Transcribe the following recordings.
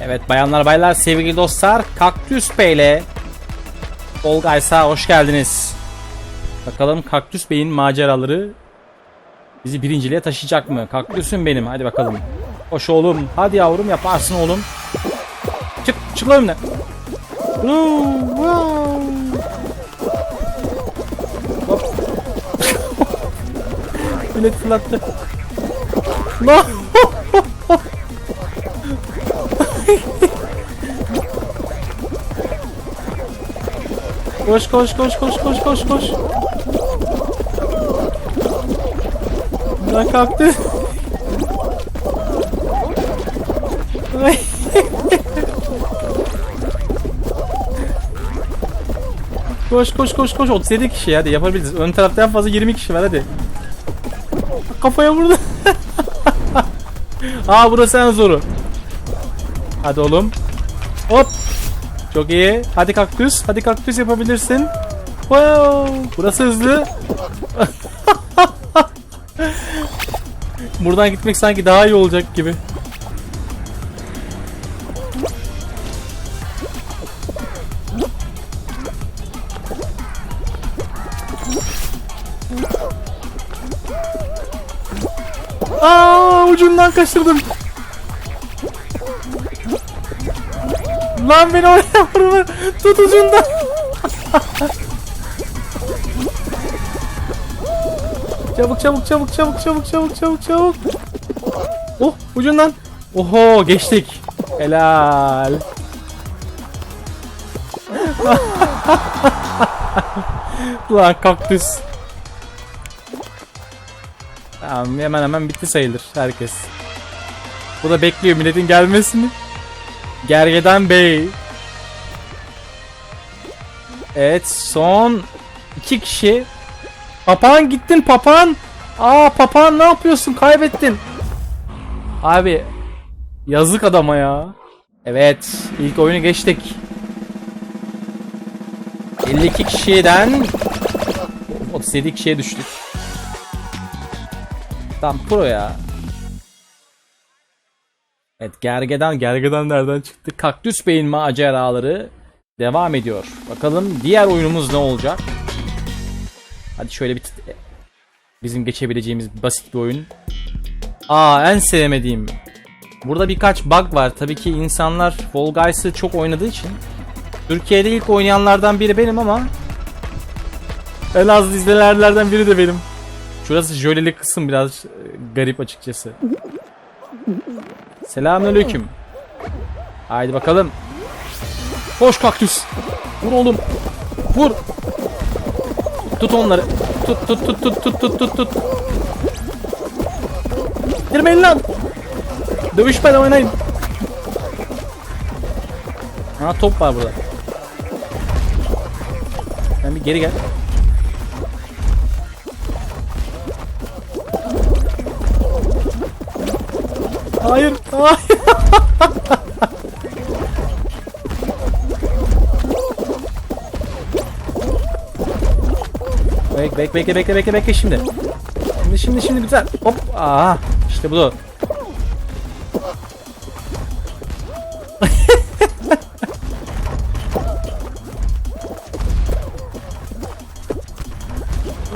Evet bayanlar baylar sevgili dostlar Kaktüs Bey ile Fall Guys'a hoş geldiniz. Bakalım Kaktüs Bey'in maceraları bizi birinciliğe taşıyacak mı? Kaktüsüm benim hadi bakalım. Hoş oğlum hadi yavrum yaparsın oğlum. Çık çık lan önümden. Millet fırlattı. Lan. Koş koş koş koş koş koş koş. Lan kalktı. Koş koş koş koş 37 kişi hadi yapabiliriz. Ön tarafta en fazla 20 kişi var hadi. Kafaya vurdu. Aa burası en zoru. Hadi oğlum. Hop. Çok iyi. Hadi kaktüs. Hadi kaktüs yapabilirsin. Wow. Burası hızlı. Buradan gitmek sanki daha iyi olacak gibi. Aa ucundan kaçırdım. Lan beni oraya vurma. Tut ucundan. çabuk çabuk çabuk çabuk çabuk çabuk çabuk çabuk. Oh ucundan. Oho geçtik. Helal. Lan kaktüs. Tamam hemen hemen bitti sayılır herkes. Bu da bekliyor milletin gelmesini. Gergedan Bey. Evet son iki kişi. Papağan gittin papağan. Aa papağan ne yapıyorsun kaybettin. Abi yazık adama ya. Evet ilk oyunu geçtik. 52 kişiden 37 kişiye düştük. Tam pro ya. Evet gergedan gergedan nereden çıktı? Kaktüs Bey'in maceraları devam ediyor. Bakalım diğer oyunumuz ne olacak? Hadi şöyle bir bizim geçebileceğimiz basit bir oyun. Aa en sevmediğim. Burada birkaç bug var. Tabii ki insanlar Fall Guys'ı çok oynadığı için. Türkiye'de ilk oynayanlardan biri benim ama en az izleyenlerden biri de benim. Şurası jöleli kısım biraz e, garip açıkçası. Selamünaleyküm. Haydi bakalım. Koş kaktüs. Vur oğlum. Vur. Tut onları. Tut tut tut tut tut tut tut tut. Girmeyin lan. Dövüşmeden oynayın. Ha top var burada. Sen bir geri gel. Hayır, hayır. Bek bek bekle bekle bekle bekle şimdi. Şimdi şimdi şimdi güzel. Hop. Aa işte bu.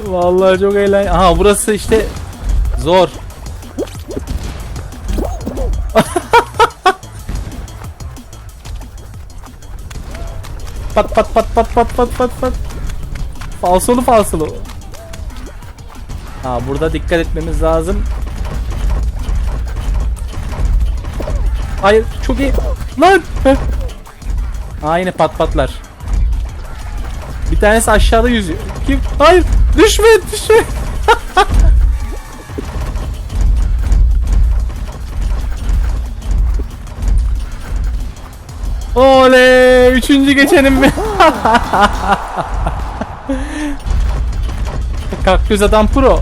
Vallahi çok eğlenceli. Aha burası işte zor. Pat pat pat pat pat pat pat pat. Falsolu falsolu. Ha burada dikkat etmemiz lazım. Hayır çok iyi. Lan. Yine pat patlar. Bir tanesi aşağıda yüzüyor. Kim? Hayır. Düşme düşme. Oley! Üçüncü geçenim mi? Kaktüs adam pro.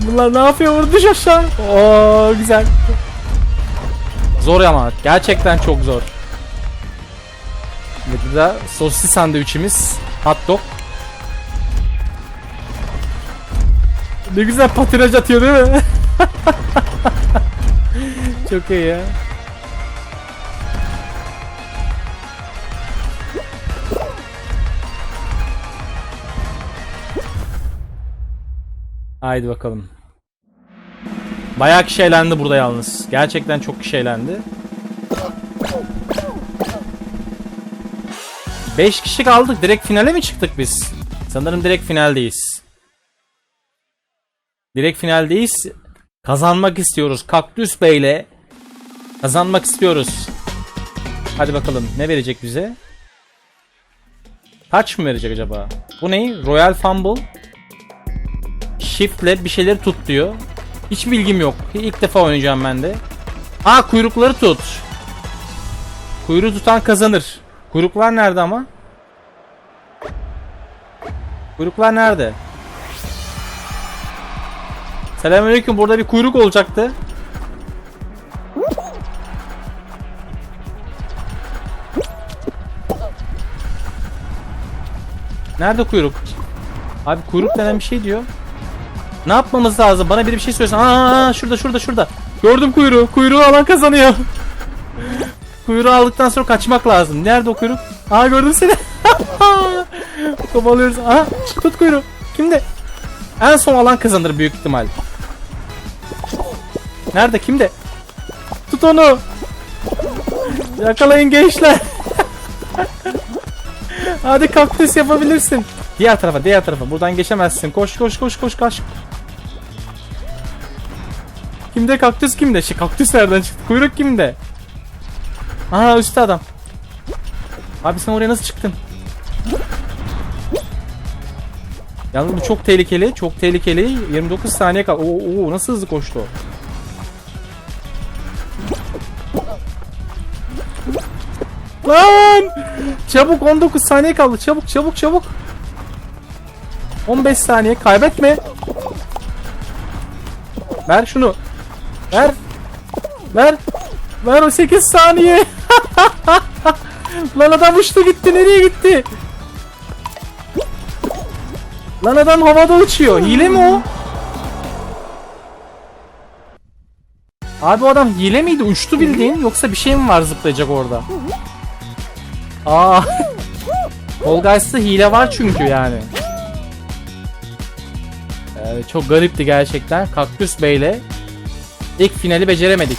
Bunlar ne yapıyor? Vur düş aşağı. Oo güzel. Zor ama gerçekten çok zor. Ve burada sosis sandviçimiz. Hot dog. Ne güzel patinaj atıyor değil mi? Çok iyi ya. Haydi bakalım. Bayağı kişi burada yalnız. Gerçekten çok kişi eğlendi. 5 kişi kaldık. Direkt finale mi çıktık biz? Sanırım direkt finaldeyiz. Direkt finaldeyiz. Kazanmak istiyoruz. Kaktüs Bey'le kazanmak istiyoruz. Hadi bakalım ne verecek bize? Kaç mı verecek acaba? Bu ne? Royal Fumble. Shift'le bir şeyleri tut diyor. Hiç bilgim yok. İlk defa oynayacağım ben de. Aa kuyrukları tut. Kuyruğu tutan kazanır. Kuyruklar nerede ama? Kuyruklar nerede? Selamünaleyküm. Burada bir kuyruk olacaktı. Nerede kuyruk? Abi kuyruk denen bir şey diyor. Ne yapmamız lazım? Bana biri bir şey söylesin. Aa şurada şurada şurada. Gördüm kuyruğu. Kuyruğu alan kazanıyor. Kuyruğu aldıktan sonra kaçmak lazım. Nerede o kuyruk? Aa gördüm seni. Kovalıyoruz. Aha tut kuyruğu. Kimde? En son alan kazanır büyük ihtimal. Nerede? Kimde? Tut onu. Yakalayın gençler. Hadi kaktüs yapabilirsin. Diğer tarafa, diğer tarafa. Buradan geçemezsin. Koş, koş, koş, koş, koş. Kimde kaktüs kimde? Şey, kaktüs nereden çıktı? Kuyruk kimde? Aa üstte adam. Abi sen oraya nasıl çıktın? Yalnız bu çok tehlikeli. Çok tehlikeli. 29 saniye kal. Oo, oo nasıl hızlı koştu. Lan! Çabuk 19 saniye kaldı. Çabuk çabuk çabuk. 15 saniye kaybetme. Ver şunu. Ver. Ver. Ver o 8 saniye. Lan adam uçtu gitti. Nereye gitti? Lan adam havada uçuyor. Hile mi o? Abi o adam hile miydi? Uçtu bildiğin yoksa bir şey mi var zıplayacak orada? Aa. Fall hile var çünkü yani. Ee, çok garipti gerçekten. Kaktüs Bey'le ilk finali beceremedik.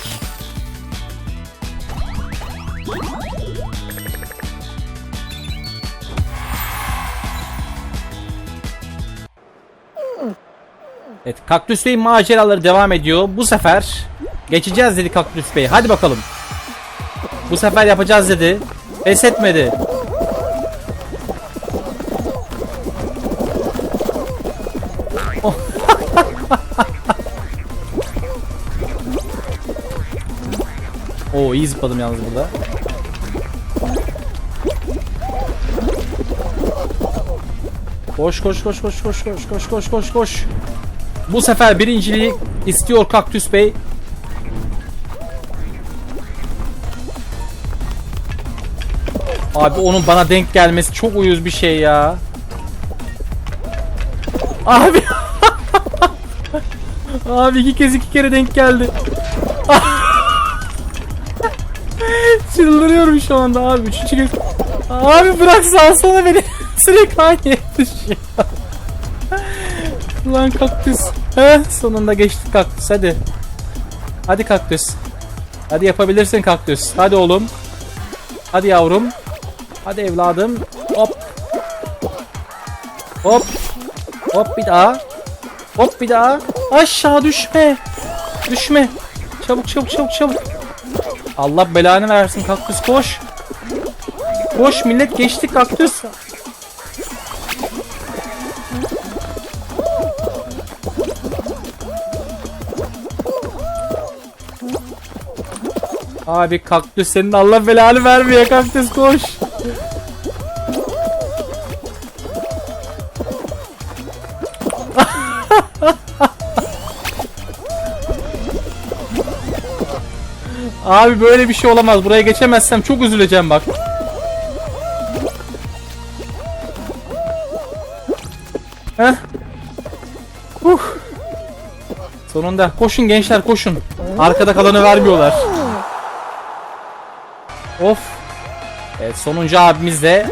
Evet, Kaktüs Bey'in maceraları devam ediyor. Bu sefer geçeceğiz dedi Kaktüs Bey. Hadi bakalım. Bu sefer yapacağız dedi. Pes etmedi. Oh. Oo iyi zıpladım yalnız burada. Koş koş koş koş koş koş koş koş koş koş. Bu sefer birinciliği istiyor Kaktüs Bey. Abi onun bana denk gelmesi çok uyuz bir şey ya. Abi. Abi iki kez iki kere denk geldi. Çıldırıyorum şu anda abi. Üçüncü kez. Abi bırak salsana beni. Sürekli aynı düşüyor. Lan kaktüs. Heh, sonunda geçtik kaktüs hadi. Hadi kaktüs. Hadi yapabilirsin kaktüs. Hadi oğlum. Hadi yavrum. Hadi evladım. Hop. Hop. Hop bir daha. Hop bir daha. Aşağı düşme. Düşme. Çabuk çabuk çabuk çabuk. Allah belanı versin kaktüs koş. Koş millet geçti kaktüs. Abi kaktüs senin Allah belanı vermiyor kaktüs koş. Abi böyle bir şey olamaz. Buraya geçemezsem çok üzüleceğim bak. Heh. Huh. Sonunda koşun gençler koşun. Arkada kalanı vermiyorlar. Of. Evet sonuncu abimiz de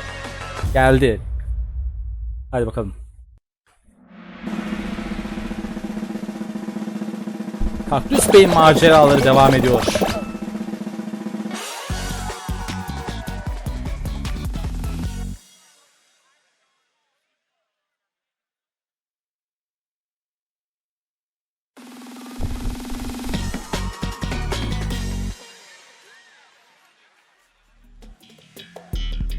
geldi. Hadi bakalım. Kaktüs Bey'in maceraları devam ediyor.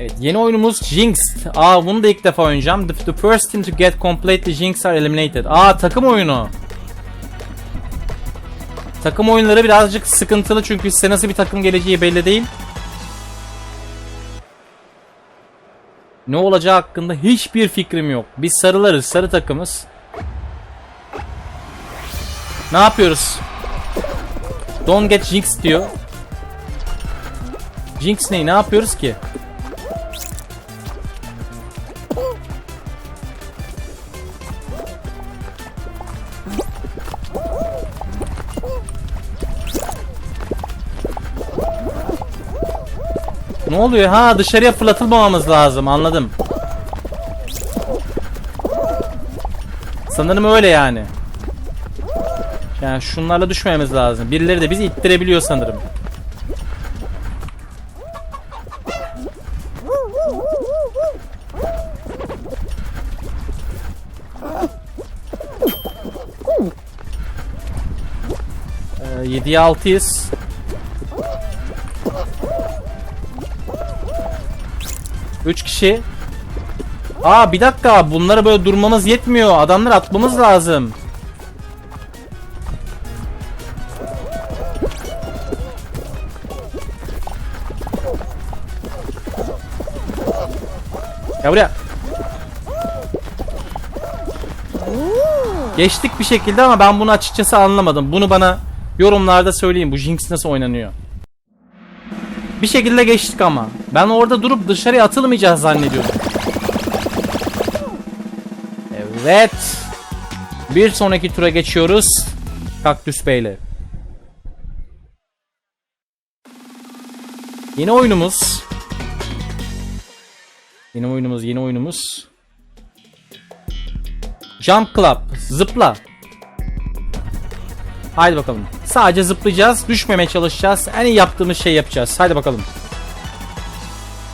Evet yeni oyunumuz Jinx. Aa bunu da ilk defa oynayacağım. The, the first team to get completely Jinx are eliminated. Aa takım oyunu. Takım oyunları birazcık sıkıntılı çünkü size nasıl bir takım geleceği belli değil. Ne olacağı hakkında hiçbir fikrim yok. Biz sarılarız, sarı takımız. Ne yapıyoruz? Don't get Jinx diyor. Jinx ne? Ne yapıyoruz ki? Ne oluyor? Ha dışarıya fırlatılmamamız lazım. Anladım. Sanırım öyle yani. Yani şunlarla düşmememiz lazım. Birileri de bizi ittirebiliyor sanırım. Ee, 7'ye 6'yız. Üç kişi. Aa bir dakika bunlara böyle durmamız yetmiyor. Adamları atmamız lazım. Ya buraya. Geçtik bir şekilde ama ben bunu açıkçası anlamadım. Bunu bana yorumlarda söyleyin. Bu Jinx nasıl oynanıyor? Bir şekilde geçtik ama. Ben orada durup dışarıya atılmayacağız zannediyordum. Evet. Bir sonraki tura geçiyoruz. Kaktüs Bey'le. Yeni oyunumuz. Yeni oyunumuz, yeni oyunumuz. Jump Club. Zıpla. Haydi bakalım. Sadece zıplayacağız. Düşmemeye çalışacağız. En iyi yaptığımız şey yapacağız. Haydi bakalım.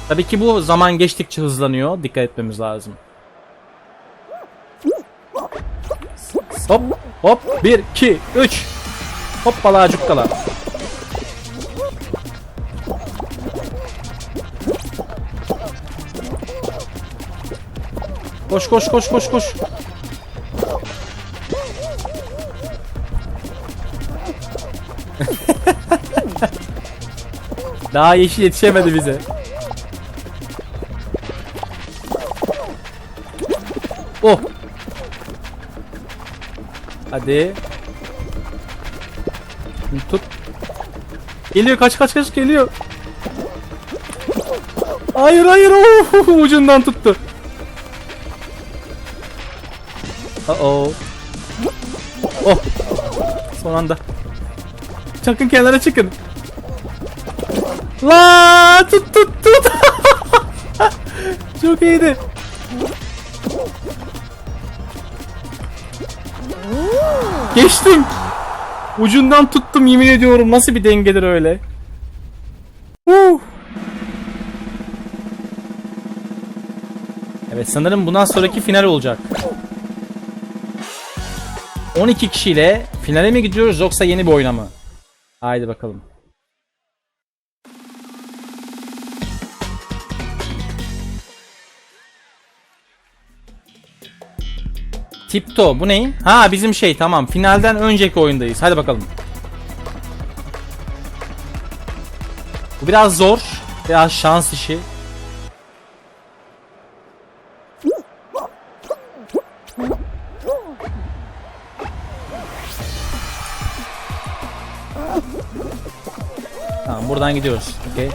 Tabii ki bu zaman geçtikçe hızlanıyor. Dikkat etmemiz lazım. Hop hop 1 2 3 Hoppala cukkala. Koş koş koş koş koş. Daha yeşil yetişemedi bize. Oh. Hadi. Tut. Geliyor kaç kaç kaç geliyor. Hayır hayır oh, ucundan tuttu. Uh oh. Oh. Son anda. Çakın kenara çıkın. La tut tut tut. Çok iyiydi. Geçtim. Ucundan tuttum yemin ediyorum. Nasıl bir dengedir öyle? Uh. Evet sanırım bundan sonraki final olacak. 12 kişiyle finale mi gidiyoruz yoksa yeni bir oyuna mı? Haydi bakalım. Tipto bu ne? Ha bizim şey tamam finalden önceki oyundayız. Hadi bakalım. Bu biraz zor. Biraz şans işi. Tamam buradan gidiyoruz. Okey.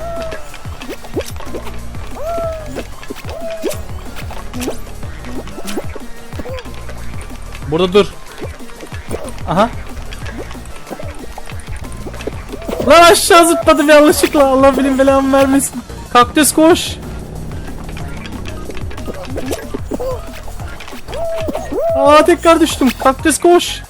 Burada dur. Aha. Lan aşağı zıpladım yanlışlıkla. Allah bilim belamı vermesin. Kaktüs koş. Aa tekrar düştüm. Kaktüs koş.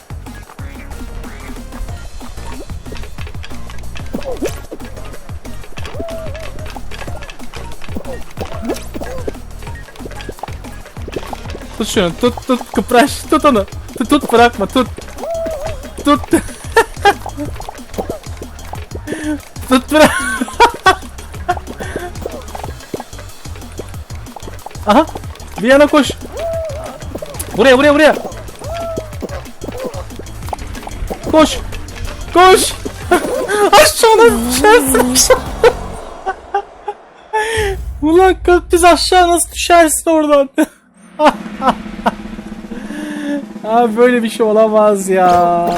Tut şunu tut tut kıpraş tut onu. Tut tut bırakma tut. Tut. tut bırak. Aha bir yana koş. Buraya buraya buraya. Koş. Koş. Aşağıdan düşersin. Ulan kaktüs aşağı nasıl düşersin oradan? Abi böyle bir şey olamaz ya.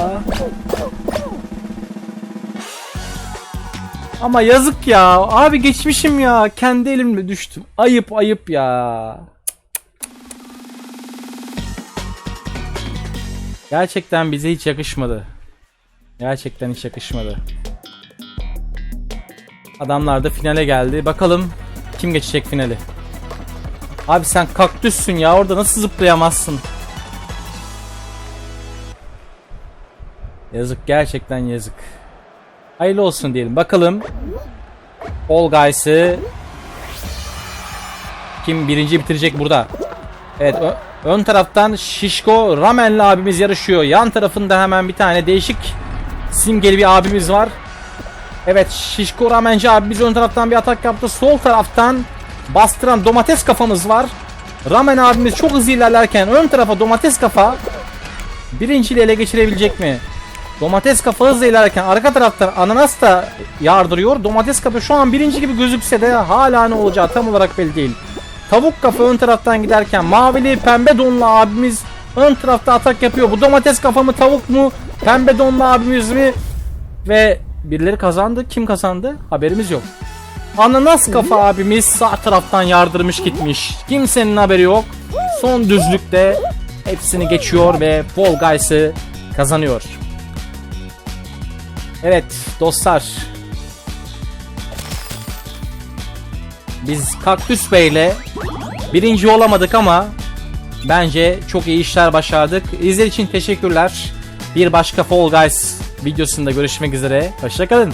Ama yazık ya. Abi geçmişim ya. Kendi elimle düştüm. Ayıp ayıp ya. Gerçekten bize hiç yakışmadı. Gerçekten hiç yakışmadı. Adamlar da finale geldi. Bakalım kim geçecek finali. Abi sen kaktüssün ya orada nasıl zıplayamazsın? Yazık gerçekten yazık. Hayırlı olsun diyelim. Bakalım. All Guys'ı kim birinci bitirecek burada? Evet ön taraftan Şişko Ramen'li abimiz yarışıyor. Yan tarafında hemen bir tane değişik simgeli bir abimiz var. Evet Şişko Ramenci abimiz ön taraftan bir atak yaptı. Sol taraftan bastıran domates kafamız var. Ramen abimiz çok hızlı ilerlerken ön tarafa domates kafa birinciliği ele geçirebilecek mi? Domates kafa hızla ilerlerken arka taraftan ananas da yardırıyor. Domates kafa şu an birinci gibi gözükse de hala ne olacağı tam olarak belli değil. Tavuk kafa ön taraftan giderken mavili pembe donlu abimiz ön tarafta atak yapıyor. Bu domates kafa mı tavuk mu? Pembe donlu abimiz mi? Ve birileri kazandı. Kim kazandı? Haberimiz yok. Ananas kafa abimiz sağ taraftan yardırmış gitmiş. Kimsenin haberi yok. Son düzlükte hepsini geçiyor ve Fall Guys'ı kazanıyor. Evet dostlar. Biz Kaktüs Bey'le birinci olamadık ama bence çok iyi işler başardık. İzlediğiniz için teşekkürler. Bir başka Fall Guys videosunda görüşmek üzere. Hoşçakalın.